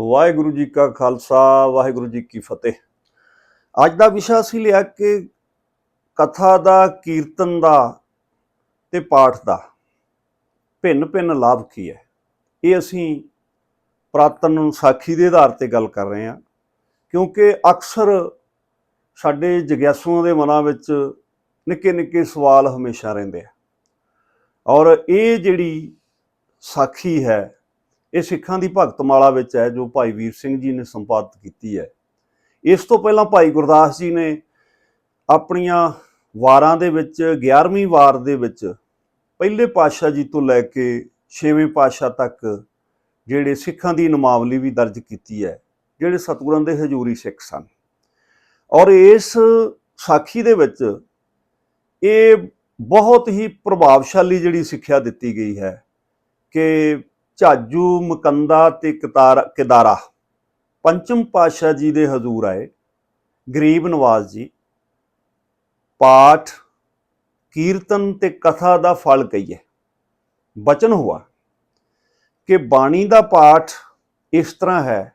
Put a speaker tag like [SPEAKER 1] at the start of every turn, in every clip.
[SPEAKER 1] ਵਾਹਿਗੁਰੂ ਜੀ ਕਾ ਖਾਲਸਾ, ਵਾਹਿਗੁਰੂ ਜੀ ਕੀ ਫਤਿਹ। ਅੱਜ ਦਾ ਵਿਸ਼ਾ ਅਸੀਂ ਲਿਆ ਕਿ ਕਥਾ ਦਾ, ਕੀਰਤਨ ਦਾ ਤੇ ਪਾਠ ਦਾ ਭਿੰਨ ਭਿੰਨ ਲਾਭ ਕੀ ਹੈ? ਇਹ ਅਸੀਂ ਪ੍ਰਾਤਨ ਸਾਖੀ ਦੇ ਆਧਾਰ ਤੇ ਗੱਲ ਕਰ ਰਹੇ ਹਾਂ, ਕਿਉਂਕਿ ਅਕਸਰ ਸਾਡੇ ਜਗਿਆਸੂਆਂ ਦੇ ਮਨਾਂ ਵਿੱਚ ਨਿੱਕੇ ਨਿੱਕੇ ਸਵਾਲ ਹਮੇਸ਼ਾ ਰਹਿੰਦੇ ਆ। ਔਰ ਇਹ ਜਿਹੜੀ ਸਾਖੀ ਹੈ ਇਹ ਸਿੱਖਾਂ ਦੀ ਭਗਤਮਾਲਾ ਵਿੱਚ ਹੈ ਜੋ ਭਾਈ ਵੀਰ ਸਿੰਘ ਜੀ ਨੇ ਸੰਪਾਦਿਤ ਕੀਤੀ ਹੈ। ਇਸ ਤੋਂ ਪਹਿਲਾਂ ਭਾਈ ਗੁਰਦਾਸ ਜੀ ਨੇ ਆਪਣੀਆਂ ਵਾਰਾਂ ਦੇ ਵਿੱਚ 11ਵੀਂ ਵਾਰ ਦੇ ਵਿੱਚ ਪਹਿਲੇ ਪਾਤਸ਼ਾਹ ਜੀ ਤੋਂ ਲੈ ਕੇ 6ਵੇਂ ਪਾਤਸ਼ਾਹ ਤੱਕ ਜਿਹੜੇ ਸਿੱਖਾਂ ਦੀ ਨਮਾਵਲੀ ਵੀ ਦਰਜ ਕੀਤੀ ਹੈ, ਜਿਹੜੇ ਸਤਿਗੁਰਾਂ ਦੇ ਹਜ਼ੂਰੀ ਸਿੱਖ ਸਨ। ਔਰ ਇਸ ਸਾਖੀ ਦੇ ਵਿੱਚ ਇਹ ਬਹੁਤ ਹੀ ਪ੍ਰਭਾਵਸ਼ਾਲੀ ਜਿਹੜੀ ਸਿੱਖਿਆ ਦਿੱਤੀ ਗਈ ਹੈ ਕਿ ਝਾਜੂ, ਮਕੰਦਾ ਤੇ ਕਤਾਰਾ, ਕਿਦਾਰਾ। ਪੰਚਮ ਪਾਤਸ਼ਾਹ ਜੀ ਦੇ ਹਜ਼ੂਰ ਆਏ। ਗਰੀਬ ਨਵਾਜ਼ ਜੀ, ਪਾਠ, ਕੀਰਤਨ ਤੇ ਕਥਾ ਦਾ ਫਲ ਕਹੀਏ। ਬਚਨ ਹੁਆ ਕਿ ਬਾਣੀ ਦਾ ਪਾਠ ਇਸ ਤਰ੍ਹਾਂ ਹੈ,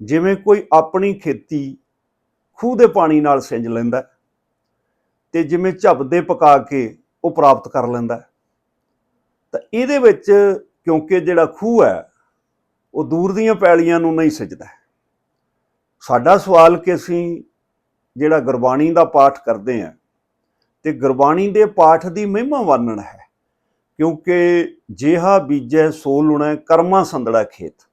[SPEAKER 1] ਜਿਵੇਂ ਕੋਈ ਆਪਣੀ ਖੇਤੀ ਖੂਹ ਦੇ ਪਾਣੀ ਨਾਲ ਸਿੰਜ ਲੈਂਦਾ ਹੈ ਤੇ ਜਿਵੇਂ ਝੱਬਦੇ ਪਕਾ ਕੇ ਉਹ ਪ੍ਰਾਪਤ ਕਰ ਲੈਂਦਾ ਤਾਂ ਇਹਦੇ ਵਿੱਚ ਕਿਉਂਕਿ ਜਿਹੜਾ ਖੂਹ ਹੈ, ਉਹ ਦੂਰ ਦੀਆਂ ਪੈਲੀਆਂ ਨੂੰ ਨਹੀਂ ਸਿੱਜਦਾ ਸਾਡਾ ਸਵਾਲ ਕਿ ਅਸੀਂ ਜਿਹੜਾ ਗੁਰਬਾਣੀ ਦਾ ਪਾਠ ਕਰਦੇ ਹਾਂ, ਤੇ ਗੁਰਬਾਣੀ ਦੇ ਪਾਠ ਦੀ ਮਹਿਮਾ ਵਰਣਨ ਹੈ। ਕਿਉਂਕਿ ਜਿਹਾ ਬੀਜੈ ਸੋ ਲੁਣੈ ਕਰਮਾ ਸੰਦੜਾ ਖੇਤ।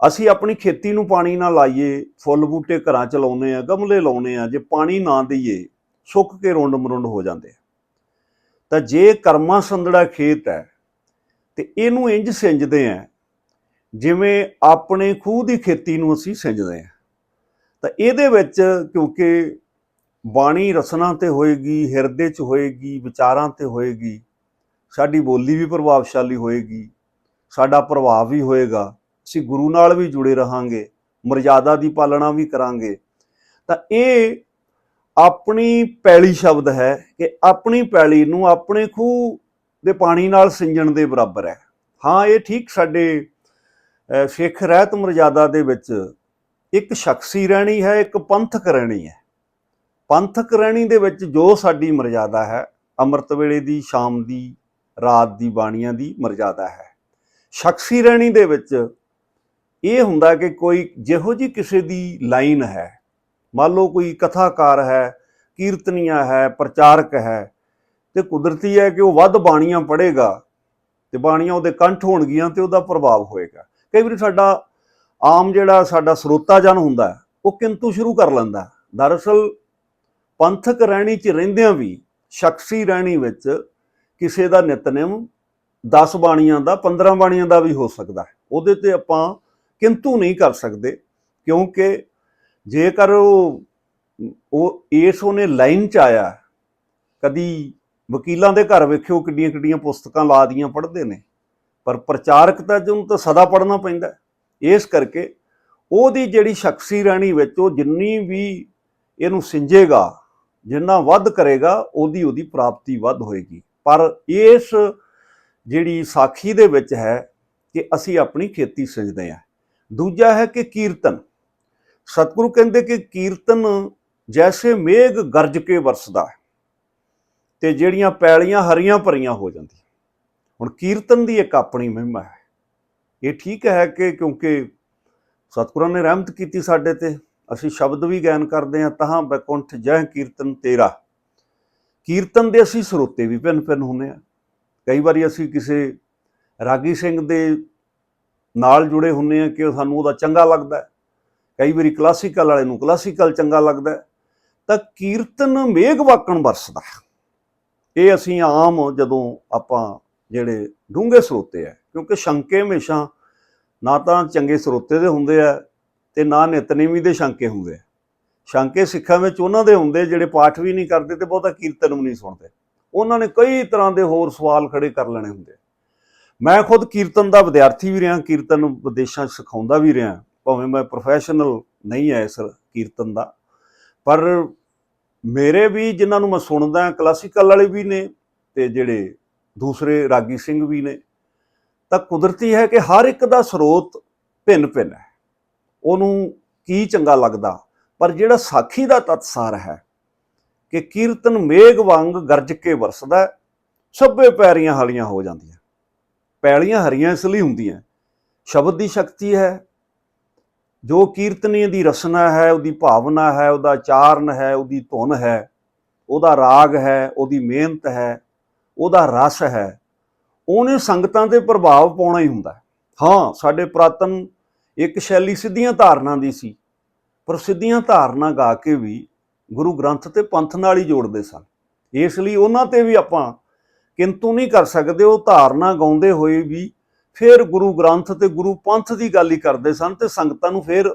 [SPEAKER 1] ਅਸੀਂ ਆਪਣੀ ਖੇਤੀ ਨੂੰ ਪਾਣੀ ਨਾ ਲਾਈਏ, ਫੁੱਲ ਬੂਟੇ ਘਰਾਂ ਚ ਲਾਉਨੇ ਆ ਗਮਲੇ ਲਾਉਨੇ ਆ ਜੇ ਪਾਣੀ ਨਾ ਦਈਏ, ਸੁੱਕ ਕੇ ਰੁੰਡ ਮਰੁੰਡ ਹੋ ਜਾਂਦੇ ਆ। ਤਾਂ ਜੇ ਕਰਮਾ ਸੰਦੜਾ ਖੇਤ ਹੈ ਤੇ ਇਹਨੂੰ ਇੰਜ ਸਿੰਜਦੇ ਆ, ਜਿਵੇਂ ਆਪਣੇ ਖੂਹ ਦੀ ਖੇਤੀ ਨੂੰ ਅਸੀਂ ਸਿੰਜਦੇ ਆ। ਤਾਂ ਇਹਦੇ ਵਿੱਚ ਕਿਉਂਕਿ ਬਾਣੀ ਰਸਨਾ ਤੇ ਹੋਏਗੀ, ਹਿਰਦੇ 'ਚ ਹੋਏਗੀ, ਵਿਚਾਰਾਂ ਤੇ ਹੋਏਗੀ, ਸਾਡੀ ਬੋਲੀ ਵੀ ਪ੍ਰਭਾਵਸ਼ਾਲੀ ਹੋਏਗੀ, ਸਾਡਾ ਪ੍ਰਭਾਵ ਵੀ ਹੋਏਗਾ, ਅਸੀਂ ਗੁਰੂ ਨਾਲ ਵੀ ਜੁੜੇ ਰਹਾਂਗੇ, ਮਰਜ਼ਾਦਾ ਦੀ ਪਾਲਣਾ ਵੀ ਕਰਾਂਗੇ। ਤਾਂ ਇਹ ਆਪਣੀ ਪੈਲੀ ਸ਼ਬਦ ਹੈ ਕਿ ਆਪਣੀ ਪੈਲੀ ਨੂੰ ਆਪਣੇ ਖੂਹ ਦੇ ਪਾਣੀ ਨਾਲ ਸਿੰਜਣ ਦੇ ਬਰਾਬਰ ਹੈ। ਹਾਂ ਇਹ ਠੀਕ ਸਾਡੇ ਅਹ, ਸਿੱਖ ਰਹਿਤ ਮਰਜ਼ਾਦਾ ਦੇ ਵਿੱਚ ਇੱਕ ਸ਼ਖਸੀ ਰਹਿਣੀ ਹੈ ਇੱਕ ਪੰਥਕ ਰਹਿਣੀ ਹੈ। ਪੰਥਕ ਰਹਿਣੀ ਦੇ ਵਿੱਚ ਜੋ ਸਾਡੀ ਮਰਜ਼ਾਦਾ ਹੈ ਅੰਮ੍ਰਿਤ ਵੇਲੇ ਦੀ ਸ਼ਾਮ ਦੀ ਰਾਤ ਦੀ ਬਾਣੀਆਂ ਦੀ ਮਰਜ਼ਾਦਾ ਹੈ। ਸ਼ਖਸੀ ਰਹਿਣੀ ਦੇ ਵਿੱਚ ਇਹ ਹੁੰਦਾ ਕਿ ਕੋਈ ਜਿਹੋ ਜੀ ਕਿਸੇ ਦੀ ਲਾਈਨ ਹੈ ਮੰਨ ਲਓ ਕੋਈ ਕਥਾਕਾਰ ਹੈ ਕੀਰਤਨੀਆ ਹੈ ਪ੍ਰਚਾਰਕ ਹੈ ਤੇ ਕੁਦਰਤੀ ਹੈ ਕਿ ਉਹ ਵੱਧ ਬਾਣੀਆਂ ਪੜ੍ਹੇਗਾ ਤੇ ਬਾਣੀਆਂ ਉਹਦੇ ਕੰਠ ਹੋਣਗੀਆਂ ਤੇ ਉਹਦਾ ਪ੍ਰਭਾਵ ਹੋਏਗਾ। ਕਈ ਵਾਰੀ ਸਾਡਾ ਆਮ ਜਿਹੜਾ ਸਾਡਾ ਸਰੋਤਾ ਜਨ ਹੁੰਦਾ ਉਹ ਕਿੰਤੂ ਸ਼ੁਰੂ ਕਰ ਲੈਂਦਾ ਦਰਅਸਲ ਪੰਥਕ ਰਹਿਣੀ ਚ ਰਹਿੰਦਿਆਂ ਵੀ, ਸ਼ਖਸੀ ਰਹਿਣੀ ਵਿੱਚ ਕਿਸੇ ਦਾ ਨਿਤਨੇਮ 10 ਬਾਣੀਆਂ ਦਾ 15 ਬਾਣੀਆਂ ਦਾ ਵੀ ਹੋ ਸਕਦਾ ਹੈ। ਉਹਦੇ ਤੇ ਆਪਾਂ ਕਿੰਤੂ ਨਹੀਂ ਕਰ ਸਕਦੇ, ਕਿਉਂਕਿ ਜੇਕਰ ਉਹ ਉਹ ਇਸ ਉਹਨੇ ਲਾਈਨ ਚ ਆਇਆ, ਕਦੀ ਵਕੀਲਾਂ ਦੇ ਘਰ ਵੇਖਿਓ ਕਿੱਡੀਆਂ ਕਿੱਡੀਆਂ ਪੁਸਤਕਾਂ ਲਾ ਦੀਆਂ ਪੜ੍ਹਦੇ ਨੇ। ਪਰ ਪ੍ਰਚਾਰਕ ਤਾਂ ਜਿਹਨੂੰ ਤਾਂ ਸਦਾ ਪੜ੍ਹਨਾ ਪੈਂਦਾ ਇਸ ਕਰਕੇ ਉਹਦੀ ਜਿਹੜੀ ਸ਼ਖਸੀ ਰਹਿਣੀ ਵਿੱਚ ਉਹ ਜਿੰਨੀ ਵੀ ਇਹਨੂੰ ਸਿੰਜੇਗਾ, ਜਿੰਨਾ ਵੱਧ ਕਰੇਗਾ, ਉਹਦੀ ਉਹਦੀ ਪ੍ਰਾਪਤੀ ਵੱਧ ਹੋਏਗੀ। ਪਰ ਇਸ ਜਿਹੜੀ ਸਾਖੀ ਦੇ ਵਿੱਚ ਹੈ ਕਿ ਅਸੀਂ ਆਪਣੀ ਖੇਤੀ ਸਿੰਜਦੇ ਹਾਂ। ਦੂਜਾ ਹੈ ਕਿ ਕੀਰਤਨ। ਸਤਿਗੁਰੂ ਕਹਿੰਦੇ ਕਿ ਕੀਰਤਨ ਜੈਸੇ ਮੇਘ ਗਰਜ ਕੇ ਵਰਸਦਾ ਹੈ। ਤੇ ਜਿਹੜੀਆਂ ਪੈਲੀਆਂ ਹਰੀਆਂ ਭਰੀਆਂ ਹੋ ਜਾਂਦੀਆਂ। ਹੁਣ ਕੀਰਤਨ ਦੀ ਇੱਕ ਆਪਣੀ ਮਹਿਮਾ ਹੈ। ਇਹ ਠੀਕ ਹੈ ਕਿ ਕਿਉਂਕਿ ਸਤਿਗੁਰਾਂ ਨੇ ਰਹਿਮਤ ਕੀਤੀ ਸਾਡੇ ਤੇ, ਅਸੀਂ ਸ਼ਬਦ ਵੀ ਗਾਇਨ ਕਰਦੇ ਹਾਂ, ਤਹਾਂ ਬੈਕੁੰਠ ਜਹ ਕੀਰਤਨ ਤੇਰਾ। ਕੀਰਤਨ ਦੇ ਅਸੀਂ ਸਰੋਤੇ ਵੀ ਭਿੰਨ ਭਿੰਨ ਹੁੰਦੇ ਆ ਕਈ ਵਾਰੀ ਅਸੀਂ ਕਿਸੇ ਰਾਗੀ ਸਿੰਘ ਦੇ ਨਾਲ ਜੁੜੇ ਹੁੰਦੇ ਆ ਕਿ ਉਹ ਸਾਨੂੰ ਉਹਦਾ ਚੰਗਾ ਲੱਗਦਾ ਕਈ ਵਾਰੀ ਕਲਾਸੀਕਲ ਵਾਲੇ ਨੂੰ ਕਲਾਸੀਕਲ ਚੰਗਾ ਲੱਗਦਾ ਤਾਂ ਕੀਰਤਨ ਮੇਘ ਵਾਕਣ ਵਰਸਦਾ ਹੈ। ਇਹ ਅਸੀਂ ਆਮ ਜਦੋਂ ਆਪਾਂ ਜਿਹੜੇ ਡੂੰਘੇ ਸਰੋਤੇ ਆ, ਕਿਉਂਕਿ ਸ਼ੰਕੇ ਹਮੇਸ਼ਾ ਨਾ ਤਾਂ ਚੰਗੇ ਸਰੋਤੇ ਦੇ ਹੁੰਦੇ ਆ ਤੇ ਨਾ ਨਿਤਨੇਮੀ ਦੇ ਸ਼ੰਕੇ ਹੁੰਦੇ ਆ। ਸ਼ੰਕੇ ਸਿੱਖਾਂ ਵਿੱਚ ਉਹਨਾਂ ਦੇ ਹੁੰਦੇ ਜਿਹੜੇ ਪਾਠ ਵੀ ਨਹੀਂ ਕਰਦੇ ਤੇ ਬਹੁਤਾ ਕੀਰਤਨ ਵੀ ਨਹੀਂ ਸੁਣਦੇ। ਉਹਨਾਂ ਨੇ ਕਈ ਤਰ੍ਹਾਂ ਦੇ ਹੋਰ ਸਵਾਲ ਖੜੇ ਕਰ ਲੈਣੇ ਹੁੰਦੇ ਮੈਂ ਖੁਦ ਕੀਰਤਨ ਦਾ ਵਿਦਿਆਰਥੀ ਵੀ ਰਿਹਾ, ਕੀਰਤਨ ਵਿਦੇਸ਼ਾਂ 'ਚ ਸਿਖਾਉਂਦਾ ਵੀ ਰਿਹਾ, ਭਾਵੇਂ ਮੈਂ ਪ੍ਰੋਫੈਸ਼ਨਲ ਨਹੀਂ ਹੈ ਇਸ ਕੀਰਤਨ ਦਾ। ਪਰ ਮੇਰੇ ਵੀ ਜਿਨ੍ਹਾਂ ਨੂੰ ਮੈਂ ਸੁਣਦਾ ਕਲਾਸੀਕਲ ਵਾਲੇ ਵੀ ਨੇ ਤੇ ਜਿਹੜੇ ਦੂਸਰੇ ਰਾਗੀ ਸਿੰਘ ਵੀ ਨੇ ਤਾਂ ਕੁਦਰਤੀ ਹੈ ਕਿ ਹਰ ਇੱਕ ਦਾ ਸਰੋਤ ਭਿੰਨ ਭਿੰਨ ਹੈ। ਉਹਨੂੰ ਕੀ ਚੰਗਾ ਲੱਗਦਾ? ਪਰ ਜਿਹੜਾ ਸਾਖੀ ਦਾ ਤਤਸਾਰ ਹੈ ਕਿ ਕੀਰਤਨ ਮੇਘ ਵਾਂਗ ਗਰਜ ਕੇ ਵਰਸਦਾ ਹੈ, ਸਭੇ ਪੈਰੀਆਂ ਹਲੀਆਂ ਹੋ ਜਾਂਦੀਆਂ। ਪੈਲੀਆਂ ਹਰੀਆਂ ਇਸ ਲਈ ਹੁੰਦੀਆਂ। ਸ਼ਬਦ ਦੀ ਸ਼ਕਤੀ ਹੈ ਜੋ ਕੀਰਤਨੀ ਦੀ ਰਸਨਾ ਹੈ, ਉਹਦੀ ਭਾਵਨਾ ਹੈ, ਉਹਦਾ ਚਾਰਨ ਹੈ, ਉਹਦੀ ਧੁਨ ਹੈ, ਉਹਦਾ ਰਾਗ ਹੈ, ਉਹਦੀ ਮਿਹਨਤ ਹੈ, ਉਹਦਾ ਰਸ ਹੈ, ਉਹਨੇ ਸੰਗਤਾਂ ਤੇ ਪ੍ਰਭਾਵ ਪਾਉਣਾ ਹੀ ਹੁੰਦਾ ਹਾਂ, ਸਾਡੇ ਪ੍ਰਾਤਨ ਇੱਕ ਸ਼ੈਲੀ ਸਿੱਧੀਆਂ ਧਾਰਨਾ ਦੀ ਸੀ, ਪਰ ਸਿੱਧੀਆਂ ਧਾਰਨਾ ਗਾ ਕੇ ਵੀ ਗੁਰੂ ਗ੍ਰੰਥ ਤੇ ਪੰਥ ਨਾਲ ਹੀ ਜੋੜਦੇ ਸਨ। ਇਸ ਲਈ ਉਹਨਾਂ ਤੇ ਵੀ ਆਪਾਂ ਕਿੰਤੂ ਨਹੀਂ ਕਰ ਸਕਦੇ, ਉਹ ਧਾਰਨਾ ਗਾਉਂਦੇ ਹੋਏ ਵੀ ਫਿਰ ਗੁਰੂ ਗ੍ਰੰਥ ਤੇ ਗੁਰੂ ਪੰਥ ਦੀ ਗੱਲ ਹੀ ਕਰਦੇ ਸਨ ਤੇ ਸੰਗਤਾਂ ਨੂੰ ਫਿਰ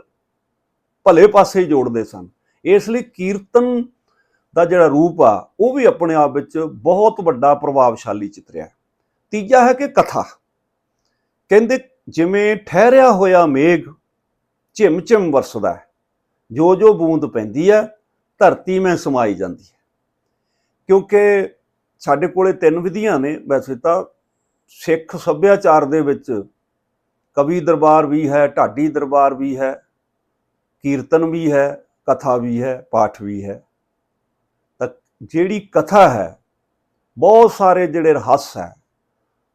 [SPEAKER 1] ਭਲੇ ਪਾਸੇ ਹੀ ਜੋੜਦੇ ਸਨ। ਇਸ ਲਈ ਕੀਰਤਨ ਦਾ ਜਿਹੜਾ ਰੂਪ ਆ, ਉਹ ਵੀ ਆਪਣੇ ਆਪ ਵਿੱਚ ਬਹੁਤ ਵੱਡਾ ਪ੍ਰਭਾਵਸ਼ਾਲੀ ਚਿਤਰਿਆ ਤੀਜਾ ਹੈ ਕਿ ਕਥਾ। ਕਹਿੰਦੇ, ਜਿਵੇਂ ਠਹਿਰਿਆ ਹੋਇਆ ਮੇਘ ਝਿਮ ਝਿਮ ਵਰਸਦਾ ਹੈ ਜੋ ਜੋ ਬੂੰਦ ਪੈਂਦੀ ਹੈ, ਧਰਤੀ ਮੈਂ ਸਮਾਈ ਜਾਂਦੀ ਹੈ। ਕਿਉਂਕਿ ਸਾਡੇ ਕੋਲੇ ਤਿੰਨ ਵਿਧੀਆਂ ਨੇ, ਵੈਸੇ ਤਾਂ ਸਿੱਖ ਸੱਭਿਆਚਾਰ ਦੇ ਵਿੱਚ ਕਵੀ ਦਰਬਾਰ ਵੀ ਹੈ, ਢਾਡੀ ਦਰਬਾਰ ਵੀ ਹੈ, ਕੀਰਤਨ ਵੀ ਹੈ, ਕਥਾ ਵੀ ਹੈ, ਪਾਠ ਵੀ ਹੈ। ਤਾਂ ਜਿਹੜੀ ਕਥਾ ਹੈ, ਬਹੁਤ ਸਾਰੇ ਜਿਹੜੇ ਰਹੱਸ ਹੈ,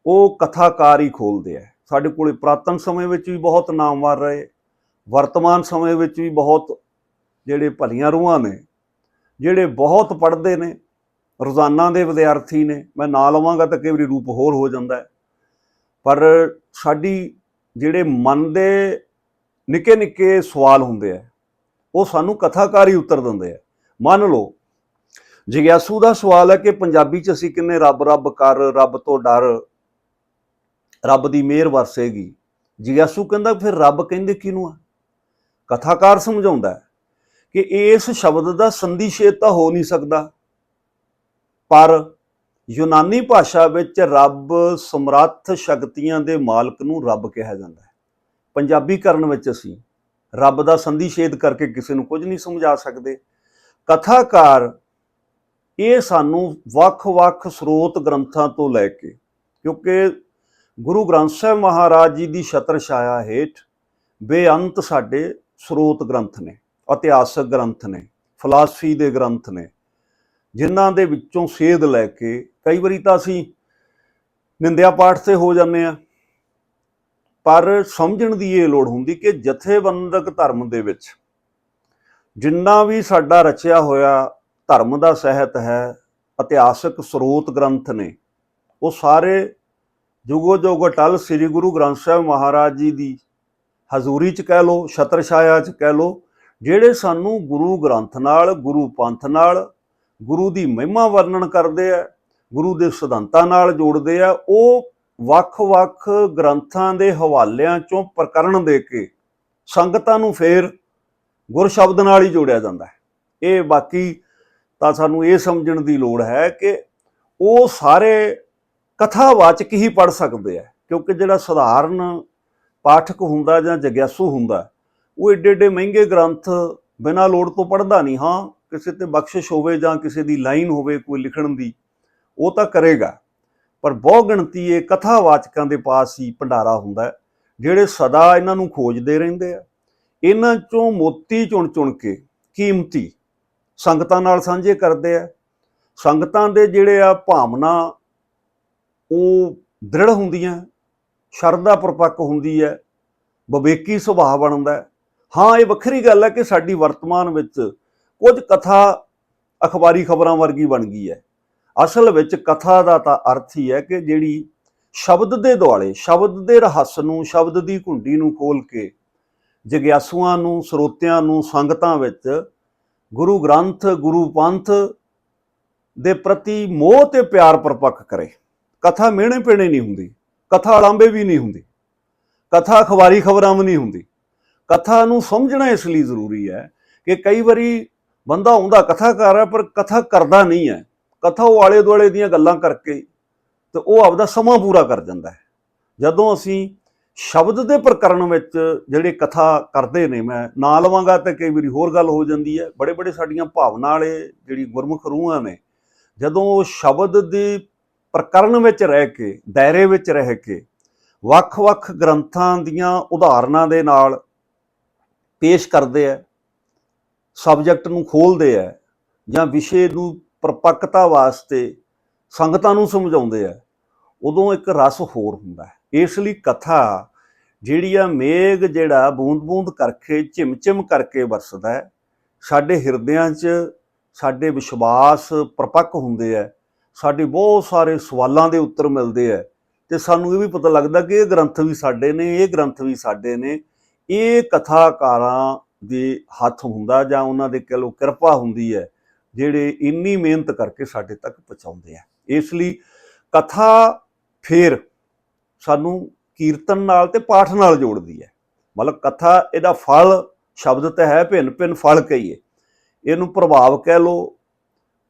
[SPEAKER 1] ਉਹ ਕਥਾਕਾਰ ਹੀ ਖੋਲਦੇ ਆ ਸਾਡੇ ਕੋਲੇ ਪ੍ਰਾਤਨ ਸਮੇਂ ਵਿੱਚ ਵੀ ਬਹੁਤ ਨਾਮਵਰ ਰਹੇ, ਵਰਤਮਾਨ ਸਮੇਂ ਵਿੱਚ ਵੀ ਬਹੁਤ ਜਿਹੜੇ ਭਲੀਆਂ ਰੂਹਾਂ ਨੇ, ਜਿਹੜੇ ਬਹੁਤ ਪੜ੍ਹਦੇ ਨੇ ਰੋਜ਼ਾਨਾ ਦੇ ਵਿਦਿਆਰਥੀ ਨੇ, ਮੈਂ ਨਾ ਲਵਾਂਗਾ ਤਾਂ ਕਈ ਵਾਰੀ ਰੂਪ ਹੋਰ ਹੋ ਜਾਂਦਾ ਪਰ ਸਾਡੀ ਜਿਹੜੇ ਮਨ ਦੇ ਨਿੱਕੇ ਨਿੱਕੇ ਸਵਾਲ ਹੁੰਦੇ ਆ, ਉਹ ਸਾਨੂੰ ਕਥਾਕਾਰ ਹੀ ਉੱਤਰ ਦਿੰਦੇ ਆ। ਮੰਨ ਲਓ, ਜਿਗਿਆਸੂ ਦਾ ਸਵਾਲ ਹੈ ਕਿ ਪੰਜਾਬੀ ਚ ਅਸੀਂ ਕਿੰਨੇ ਰੱਬ ਰੱਬ ਕਰ, ਰੱਬ ਤੋਂ ਡਰ, ਰੱਬ ਦੀ ਮਿਹਰ ਵਰਸੇਗੀ? ਜਿਗਿਆਸੂ ਕਹਿੰਦਾ, ਫਿਰ ਰੱਬ ਕਹਿੰਦੇ ਕਿਹਨੂੰ ਆ? ਕਥਾਕਾਰ ਸਮਝਾਉਂਦਾ ਕਿ ਇਸ ਸ਼ਬਦ ਦਾ ਸੰਧੀ ਛੇਦ ਤਾਂ ਹੋ ਨਹੀਂ ਸਕਦਾ। ਪਰ ਯੂਨਾਨੀ ਭਾਸ਼ਾ ਵਿੱਚ ਰੱਬ ਸਮਰੱਥ ਸ਼ਕਤੀਆਂ ਦੇ ਮਾਲਕ ਨੂੰ ਰੱਬ ਕਿਹਾ ਜਾਂਦਾ ਹੈ। ਪੰਜਾਬੀ ਕਰਨ ਵਿੱਚ ਅਸੀਂ ਰੱਬ ਦਾ ਸੰਧੀ ਛੇਦ ਕਰਕੇ ਕਿਸੇ ਨੂੰ ਕੁਝ ਨਹੀਂ ਸਮਝਾ ਸਕਦੇ। ਕਥਾਕਾਰ ਇਹ ਸਾਨੂੰ ਵੱਖ-ਵੱਖ ਸਰੋਤ ਗ੍ਰੰਥਾਂ ਤੋਂ ਲੈ ਕੇ, ਕਿਉਂਕਿ ਗੁਰੂ ਗ੍ਰੰਥ ਸਾਹਿਬ ਮਹਾਰਾਜ ਜੀ ਦੀ ਛਤਰ ਛਾਇਆ ਹੇਠ ਬੇਅੰਤ ਸਾਡੇ ਸਰੋਤ ਗ੍ਰੰਥ ਨੇ, ਇਤਿਹਾਸਕ ਗ੍ਰੰਥ ਨੇ, ਫਲਸਫੀ ਦੇ ਗ੍ਰੰਥ ਨੇ। ਜਿਨ੍ਹਾਂ ਦੇ ਵਿੱਚੋਂ ਸੇਧ ਲੈ ਕੇ ਕਈ ਵਾਰੀ ਤਾਂ ਅਸੀਂ ਨਿੰਦਿਆ ਪਾਠ ਤੇ ਹੋ ਜਾਂਦੇ ਆ ਪਰ ਸਮਝਣ ਦੀ ਇਹ ਲੋੜ ਹੁੰਦੀ ਕਿ ਜਥੇਬੰਦਕ ਧਰਮ ਦੇ ਵਿੱਚ ਜਿੰਨਾ ਵੀ ਸਾਡਾ ਰਚਿਆ ਹੋਇਆ ਧਰਮ ਦਾ ਸਹਿਤ ਹੈ, ਇਤਿਹਾਸਕ ਸਰੋਤ ਗ੍ਰੰਥ ਨੇ, ਉਹ ਸਾਰੇ ਜੁਗੋ ਜੁਗ ਅਟਲ ਸ੍ਰੀ ਗੁਰੂ ਗ੍ਰੰਥ ਸਾਹਿਬ ਮਹਾਰਾਜ ਜੀ ਦੀ ਹਜ਼ੂਰੀ ਚ ਕਹਿ ਲੋ ਛਤਰ ਛਾਇਆ ਚ ਕਹਿ ਲੋ ਜਿਹੜੇ ਸਾਨੂੰ ਗੁਰੂ ਗ੍ਰੰਥ ਨਾਲ, ਗੁਰੂ ਪੰਥ ਨਾਲ ਗੁਰੂ ਦੀ ਮਹਿਮਾ ਵਰਣਨ ਕਰਦੇ ਆ, ਗੁਰੂ ਦੇ ਸਿਧਾਂਤਾਂ ਨਾਲ ਜੋੜਦੇ ਆ, ਉਹ ਵੱਖ-ਵੱਖ ਗ੍ਰੰਥਾਂ ਦੇ ਹਵਾਲਿਆਂ ਚੋਂ ਪ੍ਰਕਰਣ ਦੇ ਕੇ ਸੰਗਤਾਂ ਨੂੰ ਫੇਰ ਗੁਰ ਸ਼ਬਦ ਨਾਲ ਹੀ ਜੋੜਿਆ ਜਾਂਦਾ ਹੈ। ਇਹ ਬਾਕੀ ਤਾਂ ਸਾਨੂੰ ਇਹ ਸਮਝਣ ਦੀ ਲੋੜ ਹੈ ਕਿ ਉਹ ਸਾਰੇ ਕਥਾਵਾਚਕ ਹੀ ਪੜ ਸਕਦੇ ਆ, ਕਿਉਂਕਿ ਜਿਹੜਾ ਸਧਾਰਨ ਪਾਠਕ ਹੁੰਦਾ ਜਾਂ ਜਗਿਆਸੂ ਹੁੰਦਾ, ਉਹ ਏਡੇ ਏਡੇ ਮਹਿੰਗੇ ਗ੍ਰੰਥ ਬਿਨਾਂ ਲੋੜ ਤੋਂ ਪੜਦਾ ਨਹੀਂ, ਹਾਂ ਕਿਸੇ ਤੇ ਬਖਸ਼ਿਸ਼ ਹੋਵੇ ਜਾਂ ਕਿਸੇ ਦੀ ਲਾਈਨ ਹੋਵੇ ਕੋਈ ਲਿਖਣ ਦੀ, ਉਹ ਤਾਂ ਕਰੇਗਾ। ਪਰ ਬਹੁ ਗਿਣਤੀ ਇਹ ਕਥਾਵਾਚਕਾਂ ਦੇ ਪਾਸ ਹੀ ਭੰਡਾਰਾ ਹੁੰਦਾ ਜਿਹੜੇ ਸਦਾ ਇਹਨਾਂ ਨੂੰ ਖੋਜਦੇ ਰਹਿੰਦੇ ਆ। ਇਹਨਾਂ ਚੋਂ ਮੋਤੀ ਚੁਣ ਚੁਣ ਕੇ ਕੀਮਤੀ ਸੰਗਤਾਂ ਨਾਲ ਸਾਂਝੇ ਕਰਦੇ ਆ। ਸੰਗਤਾਂ ਦੇ ਜਿਹੜੇ ਆ ਭਾਵਨਾ ਉਹ ਦ੍ਰਿੜ ਹੁੰਦੀਆਂ, ਸ਼ਰਧਾ ਪ੍ਰਪੱਕ ਹੁੰਦੀ ਹੈ, ਵਿਵੇਕੀ ਸੁਭਾਅ ਬਣਦਾ ਹਾਂ, ਇਹ ਵੱਖਰੀ ਗੱਲ ਹੈ ਕਿ ਸਾਡੀ ਵਰਤਮਾਨ ਵਿੱਚ ਕੁਝ ਕਥਾ ਅਖਬਾਰੀ ਖਬਰਾਂ ਵਰਗੀ ਬਣ ਗਈ ਹੈ। ਅਸਲ ਵਿੱਚ ਕਥਾ ਦਾ ਤਾਂ ਅਰਥ ਹੀ ਹੈ ਕਿ ਜਿਹੜੀ ਸ਼ਬਦ ਦੇ ਦੁਆਲੇ, ਸ਼ਬਦ ਦੇ ਰਹੱਸ ਨੂੰ, ਸ਼ਬਦ ਦੀ ਘੁੰਡੀ ਨੂੰ ਖੋਲ ਕੇ ਜਗਿਆਸੂਆਂ ਨੂੰ, ਸਰੋਤਿਆਂ ਨੂੰ, ਸੰਗਤਾਂ ਵਿੱਚ ਗੁਰੂ ਗ੍ਰੰਥ, ਗੁਰੂ ਪੰਥ ਦੇ ਪ੍ਰਤੀ ਮੋਹ ਤੇ ਪਿਆਰ ਪਰਪੱਕ ਕਰੇ। ਕਥਾ ਮਿਹਣੇ ਪੇਣੇ ਨਹੀਂ ਹੁੰਦੀ, ਕਥਾ ਅਲਾਂਬੇ ਵੀ ਨਹੀਂ ਹੁੰਦੀ, ਕਥਾ ਅਖਬਾਰੀ ਖਬਰਾਂ ਵੀ ਨਹੀਂ ਹੁੰਦੀ। ਕਥਾ ਨੂੰ ਸਮਝਣਾ ਇਸ ਲਈ ਜ਼ਰੂਰੀ ਹੈ ਕਿ ਕਈ ਵਾਰੀ ਬੰਦਾ ਹੁੰਦਾ ਕਥਾ ਕਰ ਰਿਹਾ ਪਰ ਕਥਾ ਕਰਦਾ ਨਹੀਂ ਹੈ। ਕਥਾ ਉਹ ਆਲੇ ਦੁਆਲੇ ਦੀਆਂ ਗੱਲਾਂ ਕਰਕੇ ਤੇ ਉਹ ਆਪਦਾ ਸਮਾਂ ਪੂਰਾ ਕਰ ਜਾਂਦਾ ਹੈ। ਜਦੋਂ ਅਸੀਂ ਸ਼ਬਦ ਦੇ ਪ੍ਰਕਰਨ ਵਿੱਚ ਜਿਹੜੇ ਕਥਾ ਕਰਦੇ ਨੇ, ਮੈਂ ਨਾਂ ਲਵਾਂਗਾ ਤਾਂ ਕਈ ਵਾਰੀ ਹੋਰ ਗੱਲ ਹੋ ਜਾਂਦੀ ਹੈ। ਬੜੇ ਬੜੇ ਸਾਡੀਆਂ ਭਾਵਨਾ ਵਾਲੇ ਜਿਹੜੀ ਗੁਰਮੁਖ ਰੂਹਾਂ ਨੇ, ਜਦੋਂ ਉਹ ਸ਼ਬਦ ਦੇ ਪ੍ਰਕਰਨ ਵਿੱਚ ਰਹਿ ਕੇ, ਦਾਇਰੇ ਵਿੱਚ ਰਹਿ ਕੇ ਵੱਖ-ਵੱਖ ਗ੍ਰੰਥਾਂ ਦੀਆਂ ਉਦਾਹਰਨਾਂ ਦੇ ਨਾਲ ਪੇਸ਼ ਕਰਦੇ ਆ ਸਬਜੈਕਟ ਨੂੰ ਖੋਲਦੇ ਆ ਜਾਂ ਵਿਸ਼ੇ ਨੂੰ ਪਰਪੱਕਤਾ ਵਾਸਤੇ ਸੰਗਤਾਂ ਨੂੰ ਸਮਝਾਉਂਦੇ ਆ ਉਦੋਂ ਇੱਕ ਰਸ ਹੋਰ ਹੁੰਦਾ ਹੈ ਇਸ ਲਈ ਕਥਾ ਜਿਹੜੀ ਆ ਮੇਘ ਜਿਹੜਾ ਬੂੰਦ-ਬੂੰਦ ਕਰਕੇ, ਝਿਮ-ਝਿਮ ਕਰਕੇ ਵਰਸਦਾ ਹੈ ਸਾਡੇ ਹਿਰਦਿਆਂ 'ਚ ਸਾਡੇ ਵਿਸ਼ਵਾਸ ਪਰਪੱਕ ਹੁੰਦੇ ਆ ਸਾਡੇ ਬਹੁਤ ਸਾਰੇ ਸਵਾਲਾਂ ਦੇ ਉੱਤਰ ਮਿਲਦੇ ਆ ਤੇ ਸਾਨੂੰ ਇਹ ਵੀ ਪਤਾ ਲੱਗਦਾ ਕਿ ਇਹ ਗ੍ਰੰਥ ਵੀ ਸਾਡੇ ਨੇ, ਇਹ ਗ੍ਰੰਥ ਵੀ ਸਾਡੇ ਨੇ, ਇਹ ਕਥਾਕਾਰਾਂ ਦੇ ਹੱਥ ਹੁੰਦਾ ਜਾਂ ਉਹਨਾਂ ਦੇ ਕਹ ਲਓ ਕਿਰਪਾ ਹੁੰਦੀ ਹੈ, ਜਿਹੜੇ ਇੰਨੀ ਮਿਹਨਤ ਕਰਕੇ ਸਾਡੇ ਤੱਕ ਪਹੁੰਚਾਉਂਦੇ ਆ। ਇਸ ਲਈ ਕਥਾ ਫੇਰ ਸਾਨੂੰ ਕੀਰਤਨ ਨਾਲ ਤੇ ਪਾਠ ਨਾਲ ਜੋੜਦੀ ਹੈ। ਮਤਲਬ ਕਥਾ ਇਹਦਾ ਫਲ ਸ਼ਬਦ ਤਾਂ ਹੈ, ਭਿੰਨ ਭਿੰਨ ਫਲ ਕਹੀਏ। ਇਹਨੂੰ ਪ੍ਰਭਾਵ ਕਹਿ ਲੋ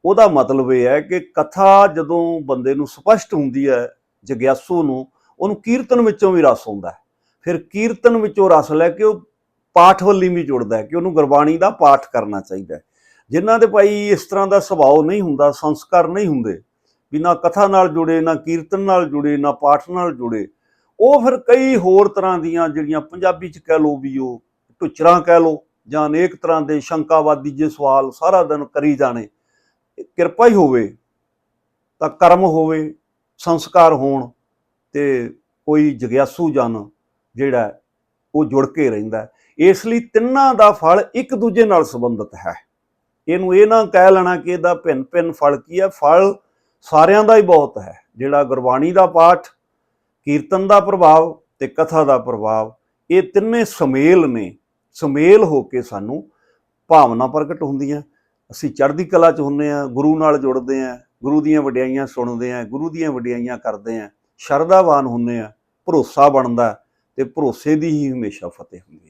[SPEAKER 1] ਉਹਦਾ ਮਤਲਬ ਇਹ ਹੈ ਕਿ ਕਥਾ ਜਦੋਂ ਬੰਦੇ ਨੂੰ ਸਪਸ਼ਟ ਹੁੰਦੀ ਹੈ ਜਗਿਆਸੂ ਨੂੰ, ਉਹਨੂੰ ਕੀਰਤਨ ਵਿੱਚੋਂ ਵੀ ਰਸ ਹੁੰਦਾ ਫਿਰ ਕੀਰਤਨ ਵਿੱਚੋਂ ਰਸ ਲੈ ਕੇ ਉਹ ਪਾਠ ਵੱਲੀ ਵੀ ਜੁੜਦਾ ਹੈ, ਕਿ ਉਹਨੂੰ ਗੁਰਬਾਣੀ ਦਾ ਪਾਠ ਕਰਨਾ ਚਾਹੀਦਾ ਹੈ। ਜਿਨ੍ਹਾਂ ਦੇ ਭਾਈ ਇਸ ਤਰ੍ਹਾਂ ਦਾ ਸੁਭਾਅ ਨਹੀਂ ਹੁੰਦਾ, ਸੰਸਕਾਰ ਨਹੀਂ ਹੁੰਦੇ, ਵੀ ਨਾ ਕਥਾ ਨਾਲ ਜੁੜੇ, ਨਾ ਕੀਰਤਨ ਨਾਲ ਜੁੜੇ, ਨਾ ਪਾਠ ਨਾਲ ਜੁੜੇ, ਉਹ ਫਿਰ ਕਈ ਹੋਰ ਤਰ੍ਹਾਂ ਦੀਆਂ ਜਿਹੜੀਆਂ ਪੰਜਾਬੀ ਚ ਕਹਿ ਲੋ ਵੀ ਉਹ ਟੁਚਰਾਂ ਕਹਿ ਲੋ ਜਾਂ ਅਨੇਕ ਤਰ੍ਹਾਂ ਦੇ ਸ਼ੰਕਾਵਾਦੀ ਜੇ ਸਵਾਲ ਸਾਰਾ ਦਿਨ ਕਰੀ ਜਾਣੇ, ਕਿਰਪਾ ਹੀ ਹੋਵੇ, ਤਾਂ ਕਰਮ ਹੋਵੇ, ਸੰਸਕਾਰ ਹੋਣ ਤੇ ਕੋਈ ਜਗਿਆਸੂ ਜਨ ਜਿਹੜਾ ਉਹ ਜੁੜ ਕੇ ਰਹਿੰਦਾ ਇਸ ਲਈ ਤਿੰਨਾਂ ਦਾ ਫਲ ਇੱਕ ਦੂਜੇ ਨਾਲ ਸੰਬੰਧਿਤ ਹੈ। ਇਹਨੂੰ ਇਹ ਨਾ ਕਹਿ ਲੈਣਾ ਕਿ ਇਹਦਾ ਭਿੰਨ ਭਿੰਨ ਫਲ ਕੀ ਹੈ ਫਲ ਸਾਰਿਆਂ ਦਾ ਹੀ ਬਹੁਤ ਹੈ। ਜਿਹੜਾ ਗੁਰਬਾਣੀ ਦਾ ਪਾਠ, ਕੀਰਤਨ ਦਾ ਪ੍ਰਭਾਵ ਤੇ ਕਥਾ ਦਾ ਪ੍ਰਭਾਵ, ਇਹ ਤਿੰਨੇ ਸਮੇਲ ਨੇ। ਸਮੇਲ ਹੋ ਕੇ ਸਾਨੂੰ ਭਾਵਨਾ ਪ੍ਰਗਟ ਹੁੰਦੀਆਂ। ਅਸੀਂ ਚੜ੍ਹਦੀ ਕਲਾ 'ਚ ਹੁੰਨੇ ਆ ਗੁਰੂ ਨਾਲ ਜੁੜਦੇ ਆ ਗੁਰੂ ਦੀਆਂ ਵਡਿਆਈਆਂ ਸੁਣਦੇ ਆ ਗੁਰੂ ਦੀਆਂ ਵਡਿਆਈਆਂ ਕਰਦੇ ਆ ਸ਼ਰਧਾਵਾਨ ਹੁੰਨੇ ਆ ਭਰੋਸਾ ਬਣਦਾ ਤੇ ਭਰੋਸੇ ਦੀ ਹੀ ਹਮੇਸ਼ਾ ਫਤਿਹ ਹੁੰਦੀ ਹੈ।